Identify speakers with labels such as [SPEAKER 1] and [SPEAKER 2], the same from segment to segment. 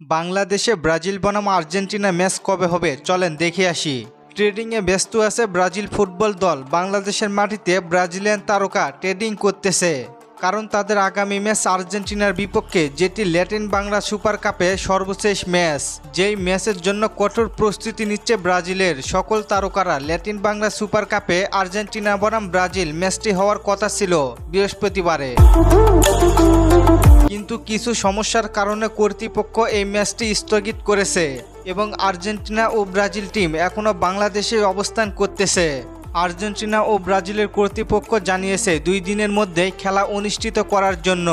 [SPEAKER 1] বাংলাদেশে ব্রাজিল বনাম Argentina match কবে হবে? চলেন দেখে আসি। ট্রেডিংয়ে ব্যস্ত আছে ব্রাজিল ফুটবল দল। বাংলাদেশের মাটিতে ব্রাজিলিয়ান তারকা ট্রেডিং করতেছে। কারণ তাদের আগামী ম্যাচ আর্জেন্টিনার বিপক্ষে, যেটি ল্যাটিন বাংলা সুপার কাপে সর্বশেষ ম্যাচ। যেই ম্যাচের জন্য কঠোর প্রস্তুতি নিচ্ছে ব্রাজিলের সকল তারকারা। ল্যাটিন বাংলা সুপার কাপে আর্জেন্টিনা বনাম ব্রাজিল ম্যাচটি হওয়ার কথা ছিল বৃহস্পতিবারে। কিন্তু কিছু সমস্যার কারণে কর্তৃপক্ষ এই ম্যাচটি স্থগিত করেছে এবং আর্জেন্টিনা ও ব্রাজিল টিম এখনও বাংলাদেশে অবস্থান করতেছে। আর্জেন্টিনা ও ব্রাজিলের কর্তৃপক্ষ জানিয়েছে দুই দিনের মধ্যে খেলা অনুষ্ঠিত করার জন্য,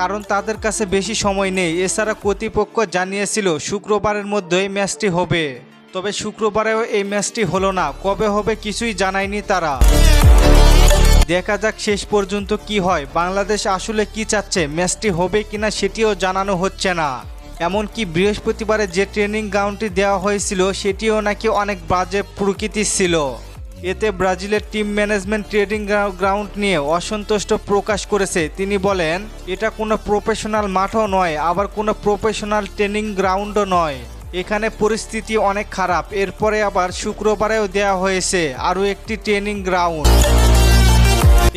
[SPEAKER 1] কারণ তাদের কাছে বেশি সময় নেই। এছাড়া কর্তৃপক্ষ জানিয়েছিল শুক্রবারের মধ্যেই ম্যাচটি হবে, তবে শুক্রবারেও এই ম্যাচটি হলো না। কবে হবে কিছুই জানায়নি তারা। দেখা যাক শেষ পর্যন্ত কি হয়। বাংলাদেশ আসলে কি চাচ্ছে, ম্যাচটি হবে কিনা সেটিও জানানো হচ্ছে না। এমনকি বৃহস্পতিবারে যে ট্রেনিং গ্রাউন্ডটি দেওয়া হয়েছিল, সেটিও নাকি অনেক বাজে প্রকৃতির ছিল। এতে ব্রাজিলের টিম ম্যানেজমেন্ট ট্রেনিং গ্রাউন্ড নিয়ে অসন্তুষ্ট প্রকাশ করেছে। তিনি বলেন, এটা কোনো প্রফেশনাল মাঠও নয়, আবার কোনো প্রফেশনাল ট্রেনিং গ্রাউন্ডও নয়। এখানে পরিস্থিতি অনেক খারাপ। এরপরে আবার শুক্রবারেও দেওয়া হয়েছে আরও একটি ট্রেনিং গ্রাউন্ড।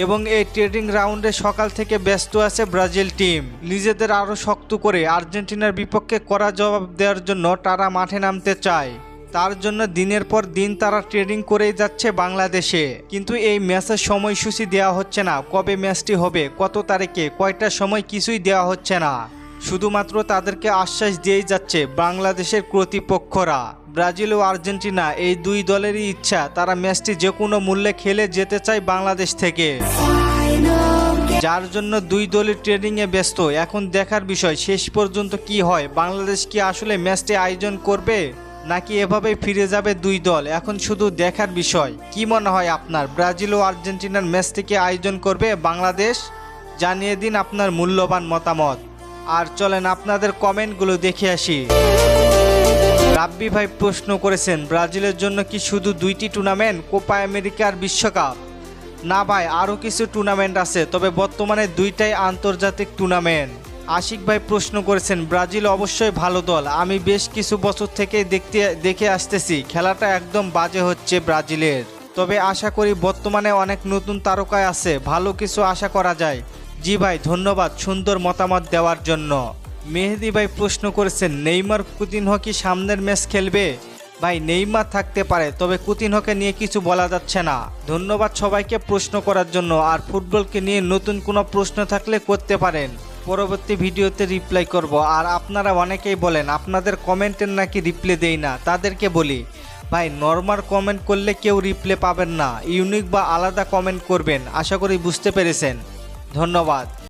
[SPEAKER 1] এবং এই ট্রেডিং রাউন্ডে সকাল থেকে ব্যস্ত আছে ব্রাজিল টিম নিজেদের আরও শক্ত করে আর্জেন্টিনার বিপক্ষে করা জবাব দেওয়ার জন্য তারা মাঠে নামতে চায়। তার জন্য দিনের পর দিন তারা ট্রেডিং করেই যাচ্ছে বাংলাদেশে। কিন্তু এই ম্যাচের সময়সূচি দেওয়া হচ্ছে না। কবে ম্যাচটি হবে, কত তারিখে, কয়টার সময় কিছুই দেওয়া হচ্ছে না। শুধুমাত্র তাদেরকে আশ্বাস দিয়েই যাচ্ছে বাংলাদেশের কর্তৃপক্ষরা। ব্রাজিল ও আর্জেন্টিনা এই দুই দলেরই ইচ্ছা, তারা ম্যাচটি যে কোনো মূল্যে খেলে যেতে চায় বাংলাদেশ থেকে। যার জন্য দুই দলের ট্রেনিংয়ে ব্যস্ত। এখন দেখার বিষয়, শেষ পর্যন্ত কি হয়? বাংলাদেশ কি আসলে ম্যাচটি আয়োজন করবে? নাকি এভাবে ফিরে যাবে দুই দল? এখন শুধু দেখার বিষয়, কি মনে হয় আপনার? ব্রাজিল ও আর্জেন্টিনার ম্যাচটিকে আয়োজন করবে বাংলাদেশ? জানিয়ে দিন আপনার মূল্যবান মতামত। আর চলেন আপনাদের কমেন্টগুলো দেখে আসি। রাব্বি ভাই প্রশ্ন করেছেন, ব্রাজিলের জন্য কি শুধু দুইটি টুর্নামেন্ট, কোপা আমেরিকার বিশ্বকাপ? না ভাই, আরও কিছু টুর্নামেন্ট আছে, তবে বর্তমানে দুইটাই আন্তর্জাতিক টুর্নামেন্ট। আশিক ভাই প্রশ্ন করেছেন, ব্রাজিল অবশ্যই ভালো দল, আমি বেশ কিছু বছর থেকে দেখতে, দেখে আসতেছি, খেলাটা একদম বাজে হচ্ছে ব্রাজিলের। তবে আশা করি বর্তমানে অনেক নতুন তারকায় আছে, ভালো কিছু আশা করা যায়। জি ভাই, ধন্যবাদ সুন্দর মতামত দেওয়ার জন্য। মেহেদি ভাই প্রশ্ন করেছেন, নেইমার কুতিনহ কি সামনের ম্যাচ খেলবে? ভাই, নেইমার থাকতে পারে, তবে কুতিনহকে নিয়ে কিছু বলা যাচ্ছে না। ধন্যবাদ সবাইকে প্রশ্ন করার জন্য, আর ফুটবলকে নিয়ে নতুন কোনো প্রশ্ন থাকলে করতে পারেন। পরবর্তী ভিডিওতে রিপ্লাই করব, আর আপনারা অনেকেই বলেন, আপনাদের কমেন্টের নাকি রিপ্লে দেই না, তাদেরকে বলি। ভাই, নর্মাল কমেন্ট করলে কেউ রিপ্লে পাবেন না, ইউনিক বা আলাদা কমেন্ট করবেন, আশা করি বুঝতে পেরেছেন। ধন্যবাদ।